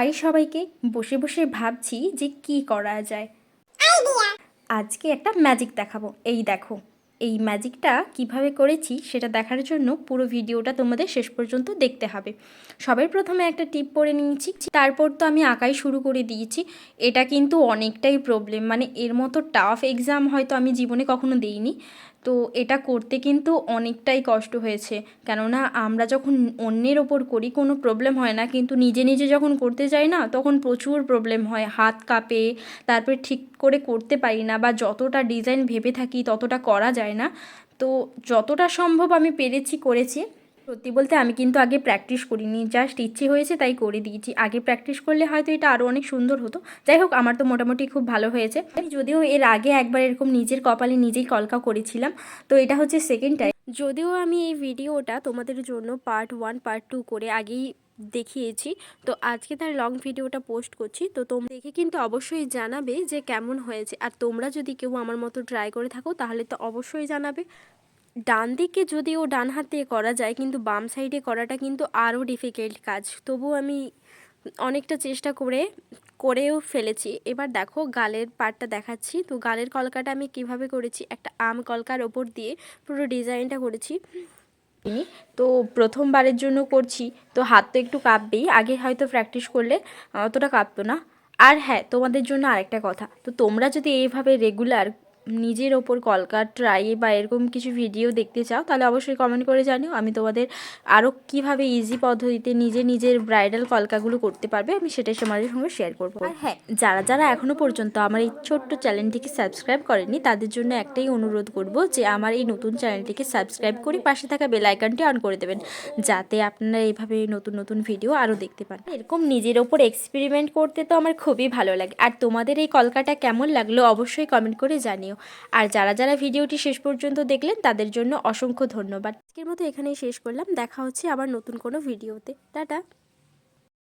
High সবাইকে বসে বসে ভাবছি যে কি করা যায়। আজকে একটা ম্যাজিক দেখাবো এই দেখো। এই ম্যাজিকটা কীভাবে করেছি সেটা দেখার জন্য পুরো ভিডিওটা তোমাদের শেষ পর্যন্ত দেখতে হবে। সবার প্রথমে একটা টিপ পরে নিয়েছি। তারপর তো আমি আঁকাই শুরু করে দিয়েছি। এটা কিন্তু অনেকটাই প্রবলেম মানে এর মতো টাফ এক্সাম হয়তো আমি জীবনে কখনো দিইনি। তো এটা করতে কিন্তু অনেকটাই কষ্ট হয়েছে। কেননা আমরা যখন অন্যের ওপর করি, কোনো প্রবলেম হয় না। কিন্তু নিজে নিজে যখন করতে যাই না, তখন প্রচুর প্রবলেম হয়। হাত কাঁপে, তারপরে ঠিক করে করতে পারি না বা যতটা ডিজাইন ভেবে থাকি, ততটা করা যায় না। তো যতটা সম্ভব আমি পেরেছি, করেছি। সত্যি বলতে আমি কিন্তু আগে প্র্যাকটিস করিনি। জাস্ট ইচ্ছে হয়েছে তাই করে দিয়েছি। আগে প্র্যাকটিস করলে হয়তো এটা আরও অনেক সুন্দর হতো। যাই হোক, আমার তো মোটামুটি খুব ভালো হয়েছে। আমি যদিও এর আগে একবার এরকম নিজের কপালে নিজেই কলকা করেছিলাম। তো এটা হচ্ছে সেকেন্ড টাইম যদিও আমি এই ভিডিওটা তোমাদের জন্য পার্ট ওয়ান পার্ট টু করে আগেই দেখিয়েছি। তো আজকে তার লং ভিডিওটা পোস্ট করছি। তো তোমরা দেখে কিন্তু অবশ্যই জানাবে যে কেমন হয়েছে। আর তোমরা যদি কেউ আমার মতো ট্রাই করে থাকো, তাহলে তো অবশ্যই জানাবে। ডান দিকে যদিও ডান হাত করা যায়, কিন্তু বাম সাইডে করাটা কিন্তু আরও ডিফিকাল্ট কাজ। তবু আমি অনেকটা চেষ্টা করে, করেও ফেলেছি। এবার দেখো গালের পার্টটা দেখাচ্ছি। তো গালের কলকাটা আমি কীভাবে করেছি? একটা আম কলকার ওপর দিয়ে পুরো ডিজাইনটা করেছি। নি। তো প্রথমবারের জন্য করছি। তো হাত তো একটু কাঁপবেই। আগে হয়তো প্র্যাকটিস করলে অতটা কাঁপতো না। আর হ্যাঁ তোমাদের জন্য আরেকটা কথা। তো তোমরা যদি এইভাবে রেগুলার নিজের ওপর কলকা ট্রাই বা এরকম কিছু ভিডিও দেখতে চাও, তাহলে অবশ্যই কমেন্ট করে জানিও। আমি তোমাদের আরও কীভাবে ইজি পদ্ধতিতে নিজে নিজের ব্রাইডাল কলকাগুলো করতে পারবে, আমি সেটাই তোমাদের সঙ্গে শেয়ার করব। হ্যাঁ যারা যারা এখনও পর্যন্ত আমার এই ছোট্ট চ্যানেলটিকে সাবস্ক্রাইব করেনি তাদের জন্য একটাই অনুরোধ করব যে আমার এই নতুন চ্যানেলটিকে সাবস্ক্রাইব করে পাশে থাকা বেল আইকনটি অন করে দেবেন, যাতে আপনারা এইভাবে নতুন নতুন ভিডিও আরও দেখতে পান। এরকম নিজের ওপর এক্সপেরিমেন্ট করতে তো আমার খুবই ভালো লাগে। আর তোমাদের এই কলকাটা কেমন লাগল, অবশ্যই কমেন্ট করে জানিও। আর যারা যারা ভিডিওটি শেষ পর্যন্ত দেখলেন, তাদের জন্য অসংখ্য ধন্যবাদ। আজকের মতো এখানেই শেষ করলাম। দেখা হচ্ছে আবার নতুন কোনো ভিডিওতে। টাটা!